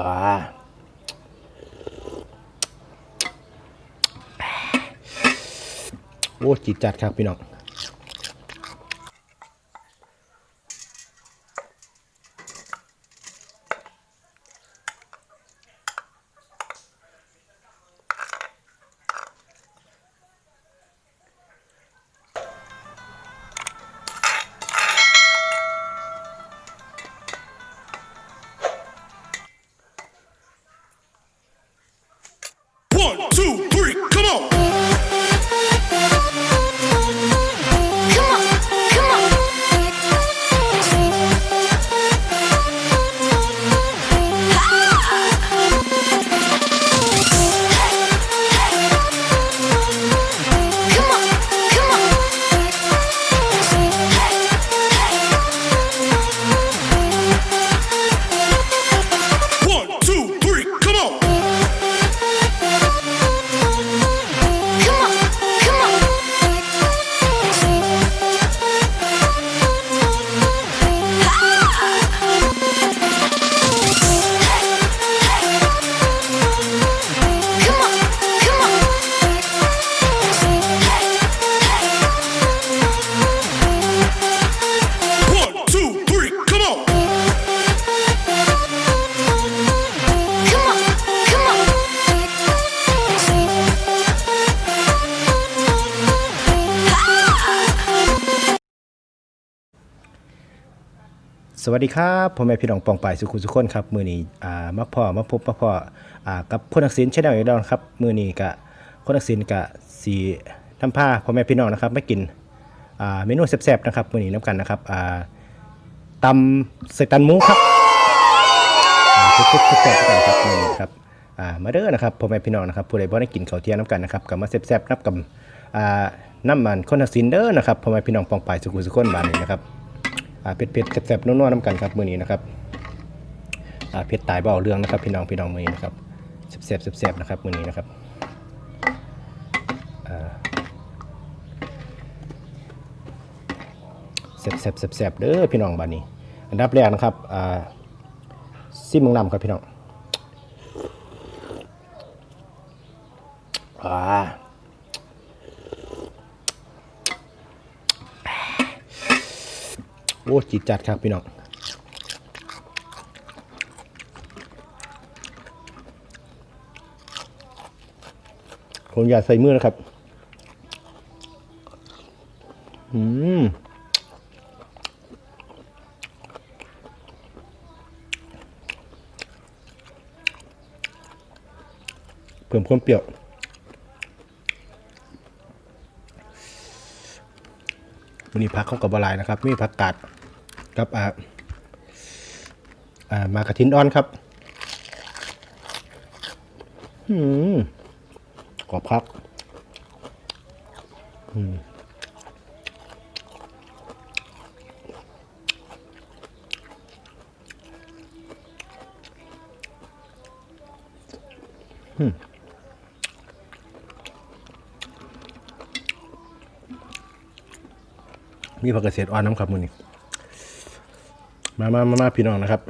อ่าโอ้จิตจัดครับพี่น้อง One, two, สวัสดีครับพ่อแม่พี่น้องปองป่ายสุขุสุขคนครับมือนี้อ่ามาพ่อมาพบมาพ่ออ่ากับคนนักศิลป์ชแนลอีกแล้วนะครับมือนี้กะคนนักศิลป์กะสีทำผ้าพ่อแม่พี่น้องนะครับไม่กินอ่าเมนูแซ่บๆนะครับมือนี้น้ำกันนะครับอ่าตำเสตันหมูครับทุกๆแซ่บๆกันครับมือนี้ครับอ่ามาเด้อนะครับพ่อแม่พี่น้องนะครับผู้ใดบ่ได้กินข้าวเที่ยงน้ำกันนะครับกับมาแซ่บๆนับกับอ่าน้ำมันคนนักศิลป์เด้อนะครับพ่อแม่พี่น้องปองป่ายสุขุสุขคนบ้านนี้นะครับ เผ็ดเผ็ดแซ่บๆนัวๆน้ำกันครับมื้อนี้นะครับเผ็ดตายเบเอาเรื่องนะครับ พี่น้องพี่น้องมื้อนี้นะครับแซ่บๆแซ่บๆนะครับมื้อนี้นะครับแซ่บๆแซ่บๆเด้อพี่น้องบ้านนี้ อันดับแรกนะครับซิมมืองนำครับพี่น้องอ่า โอ้จิตจัดครับพี่น้องผมอยากใส่มือนะครับ อืมเพิ่มความเปรี้ยว วันนี้พักเข้ากับบหลายนะครับ มีผักกาดกับอ่าอ่ามากระทินอ่อนครับอืมกรอบครับอืมอืม มีผักเกษตรอ่อนน้ำครับมือนี่มามามามาพี่น้องนะครับ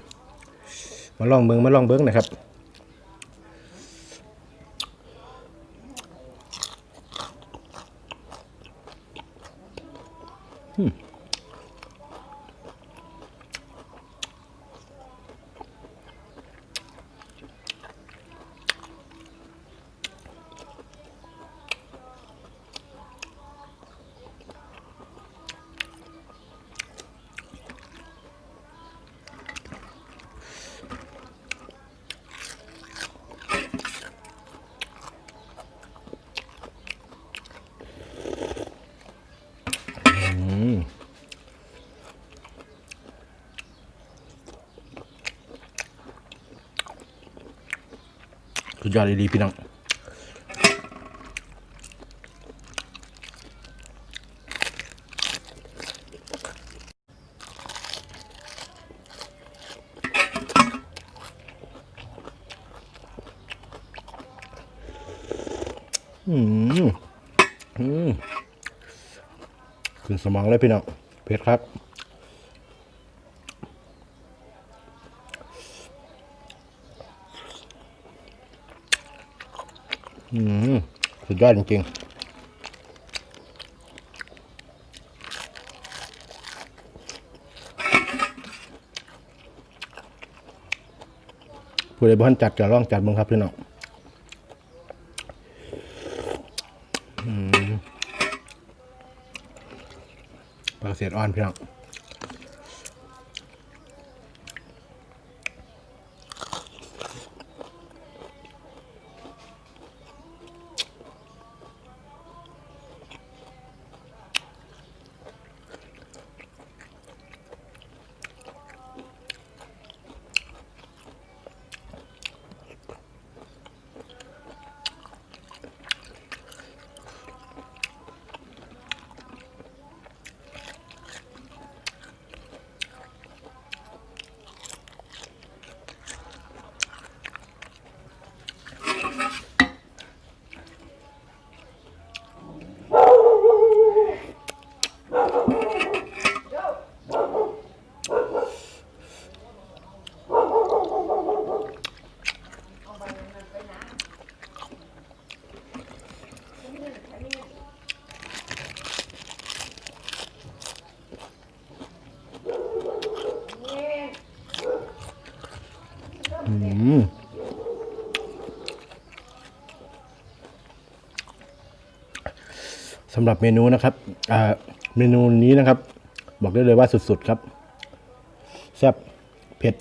มาลองเบิ้งมาลองเบิ้งนะครับอืมสุด ยอดดีพี่น้องอืมอืมขึ้นสมองเลยพี่น้องเผ็ดครับ อืมสุดยอดจริงๆผู้ใดบ้านจัดก็ลองจัดบ้างครับพี่น้องปลาเสียดอ่อนพี่น้อง สำหรับเมนูนะครับเมนูนี้นะครับ บอกได้เลยว่าสุดๆครับแซ่บเผ็ด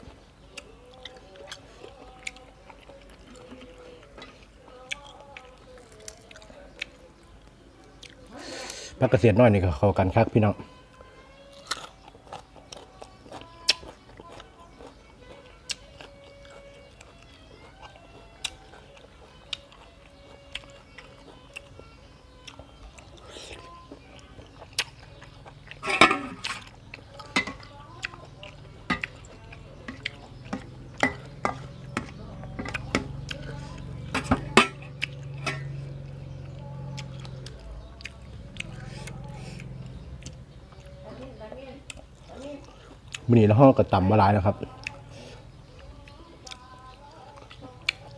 พักเกษตรน้อยนี่เข้ากันคักพี่น้อง มันนี่แล้วห้องก็ต่ำมาหลายแล้วครับ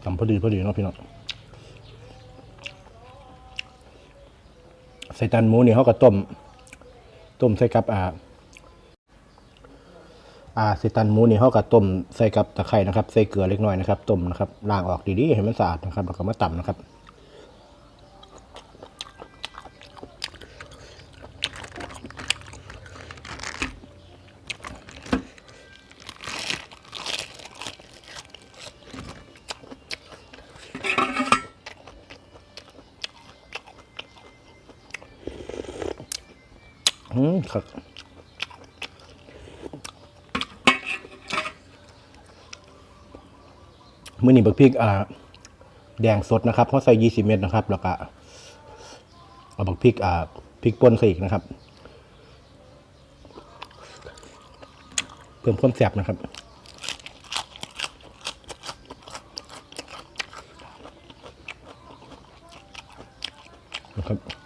ต่ำพอดีพอดีเนาะพี่น้องใส่จานหมูนี่เขาก็ต้ม ต้มใส่กับอ่าอ่าใส่ตันหมูนี่เขาก็ต้มใส่กับตะไคร้นะครับ ใส่เกลือเล็กน้อยนะครับ ต้มนะครับล้างออกดีๆให้มันสะอาดนะครับแล้วก็มาต่ำนะครับ อืมครับมื่อนี้บักพริกอ่า แดงสดนะครับเขาใส่ยี่สิบเม็ดนะครับ แล้วก็เอาบักพริกอ่าพริกป่นใส่อีกนะครับ เพิ่มความแซ่บนะครับนะครับ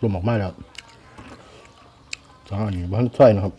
รวมออกมาแล้วจ้าอันนี้บ้านช่วยนะครับ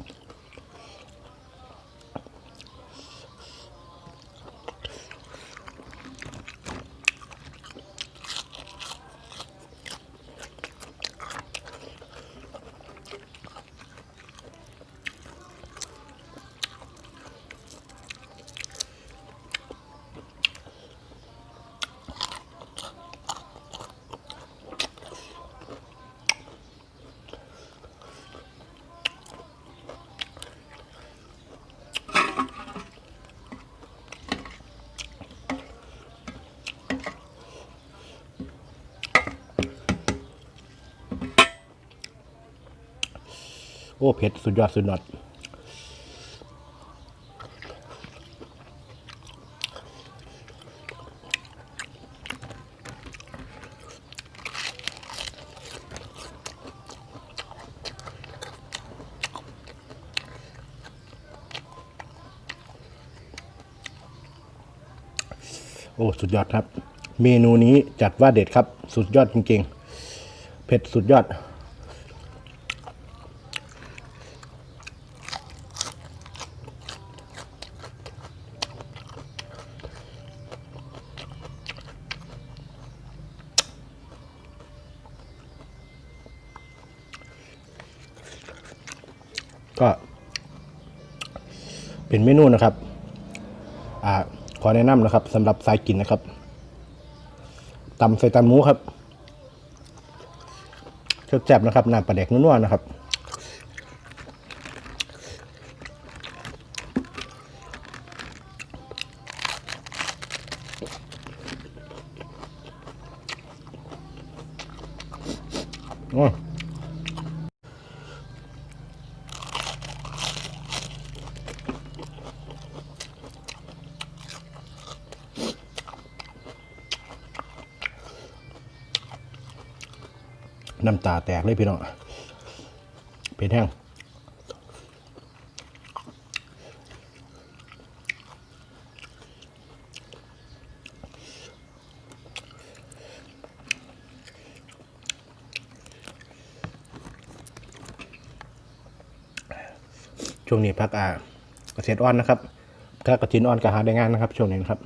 โอ้เผ็ดสุดยอดสุดยอดโอ้ สุดยอดครับ เมนูนี้จัดว่าเด็ดครับ สุดยอดจริงๆ เผ็ดสุดยอด ก็ เป็นเมนูนะครับ อ่า ขอแนะนำนะครับสำหรับสายกินนะครับตำใส่ตำหมูครับแซ่บๆนะครับน้ำปลาแดกนัวๆนะครับ น้ำตาแตกเลยพี่น้องเป็นแห้งช่วงนี้พักอ่าเกษตรอ่อนนะครับถ้ากระจินอ่อนก็หาได้งานนะครับ ช่วงนี้นะครับ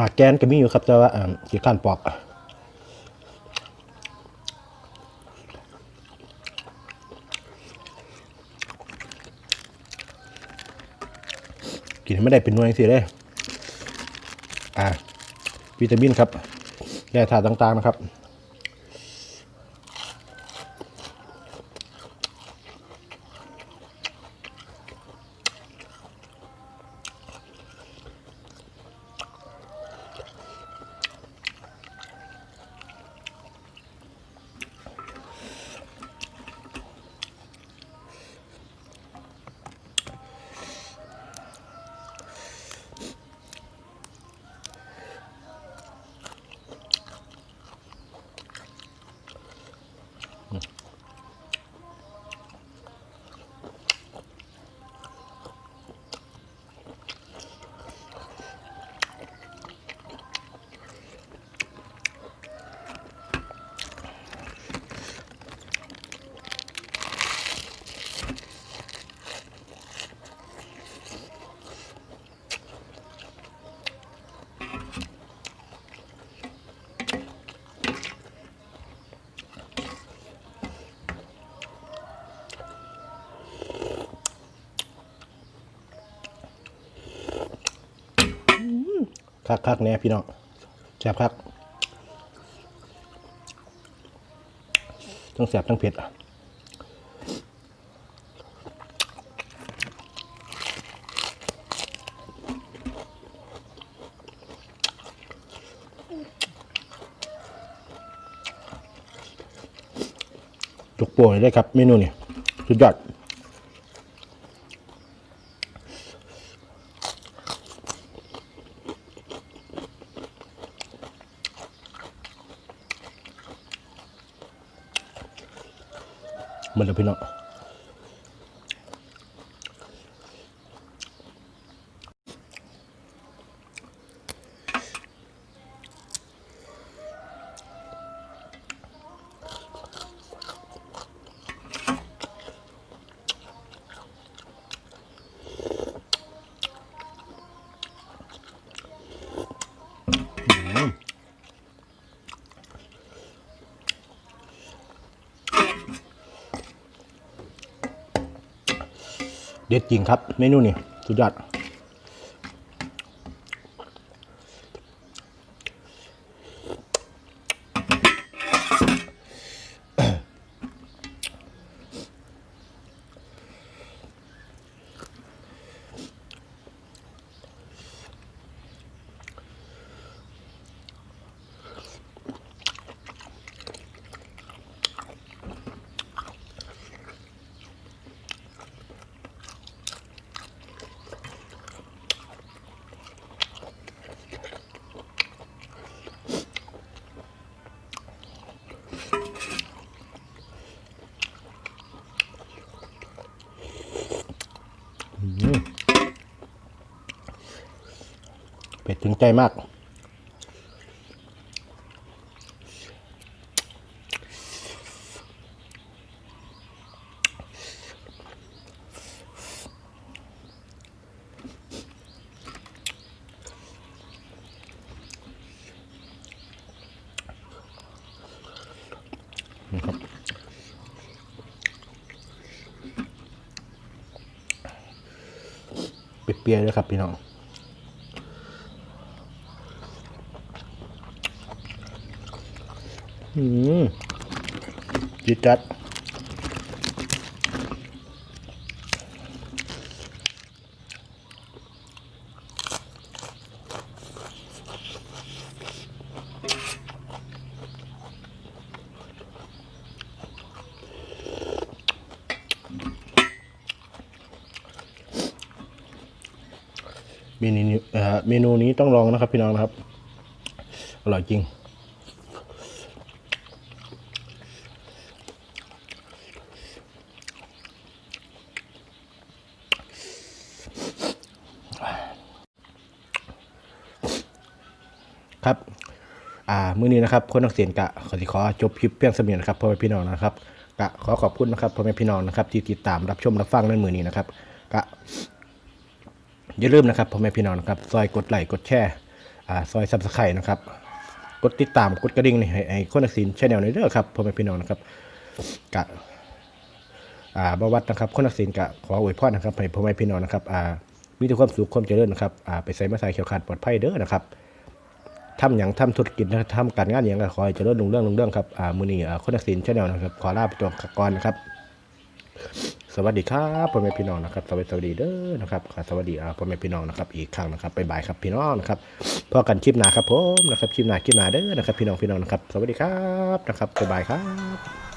หมากแกนก็มีอยู่ครับ แต่ว่าอ่าขี้ข้านปอกกินไม่ได้เป็นหน่วยสิเลยอ่าวิตามินครับแร่ธาตุต่างๆนะครับ คักคักๆเนี่ยพี่น้องแซ่บคักทั้งแซ่บทั้งเผ็ดจุกโป่งเลยครับเมนูนี่สุดยอด เหมือนเดิมพี่น้อง เด็ดจริงครับ เมนูนี้สุดยอด ถึงใจมาก นะครับเปรี้ยวๆด้วยครับพี่น้อง อืมจิดจัดเมนูอ่อเมนูนี้ต้องลองนะครับพี่น้องนะครับ อร่อยจริง ครับอ่ามื้อนี้นะครับคนนักเสียนกะขอสิขอจบคลิปเพียงเสมียนะครับพ่อแม่พี่น้องนะครับกะขอขอบคุณนะครับพ่อแม่พี่น้องนะครับ ที่ติดตามรับชมรับฟังในมื้อนี้นะครับกะอย่าลืมนะครับพ่อแม่พี่น้องนะครับซอยกดไลค์กดแชร์อ่าซอยซับสไครต์นะครับ กดติดตามกดกระดิ่งนี่ให้ให้คนนักศิลป์ชแนลในเด้อครับพ่อแม่พี่น้องนะครับกะอ่าบวัดนะครับคนนักศิลป์กะขออวยพรนะครับให้พ่อแม่พี่น้องนะครับอ่ามีแต่ความสุขความเจริญนะครับอ่าไปใส่มาใส่เขียวขาดปลอดภัยเด้อนะครับ ทำอย่างทำธุรกิจนะทำการงานอย่างก็ขอให้เจริญรุ่งเรื่องรุ่งเรื่องครับอ่ามือนี้อ่าคนนักศิลป์ชแนลนะครับขอลาไปตัวก่อนนะครับ สวัสดีครับพ่อแม่พี่น้องนะครับสวัสดีสวัสดีเด้อนะครับสวัสดีอ่าพ่อแม่พี่น้องนะครับอีกครั้งนะครับบ๊ายบายครับพี่น้องนะครับพอกันคลิปหน้าครับผมนะครับคลิปหน้าคลิปหน้าเด้อนะครับพี่น้องพี่น้องนะครับ สวัสดีครับนะครับบ๊ายบายครับ